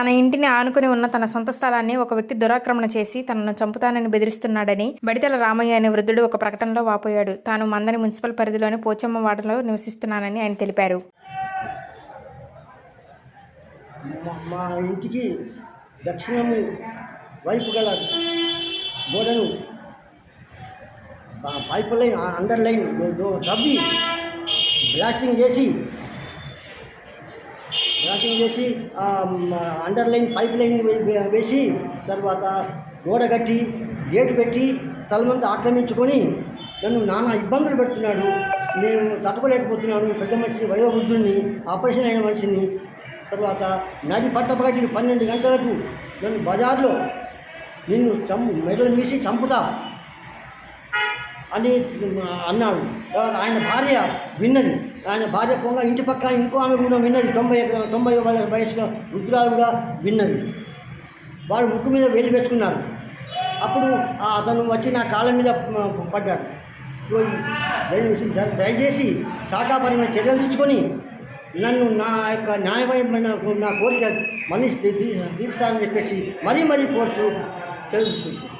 తన ఇంటిని ఆనుకుని ఉన్న తన సొంత స్థలాన్ని ఒక వ్యక్తి దురాక్రమణ చేసి తనను చంపుతానని బెదిరిస్తున్నాడని బడితల రామయ్య అనే వృద్ధుడు ఒక ప్రకటనలో వాపోయాడు. తాను మందని మున్సిపల్ పరిధిలోని పోచమ్మ వాడలో నివసిస్తున్నానని ఆయన తెలిపారు. మా- ఇంటికి దక్షిణము వైపు గల గోడను పైప్ లైన్ అండర్ లైన్ తవ్వి బ్లాకింగ్ చేసి బ్లాస్టింగ్ చేసి అండర్లైన్ పైప్ లైన్ వేసి తర్వాత గోడ కట్టి గేటు పెట్టి స్థలమంతా ఆక్రమించుకొని నన్ను నానా ఇబ్బందులు పెడుతున్నాడు. నేను తట్టుకోలేకపోతున్నాను. పెద్ద మనిషిని వయోవృద్ధుడిని ఆపరేషన్ అయిన మనిషిని. తర్వాత నడి పట్టపగటి పన్నెండు గంటలకు నన్ను బజార్లో నిన్ను చంపు మెడలు మీసి చంపుతా. అని అన్నాడు. తర్వాత ఆయన భార్య విన్నది. ఆయన భార్య పొంగ ఇంటి పక్క ఇంకో ఆమె కూడా విన్నది. తొంభై తొంభై వయసులో వృద్ధురాలు కూడా విన్నది. వాడు ముక్కు మీద వేలు పెట్టుకున్నారు అప్పుడు అతను వచ్చి నా కాళ్ళ మీద పడ్డాడు. పోయి దయ- దయచేసి శాఖాపరమైన చర్యలు తీసుకొని నన్ను నా యొక్క న్యాయమైన నా కోరిక మనిషి తీర్చాలని చెప్పేసి మరీ మరీ కోరుతూ తెలుసు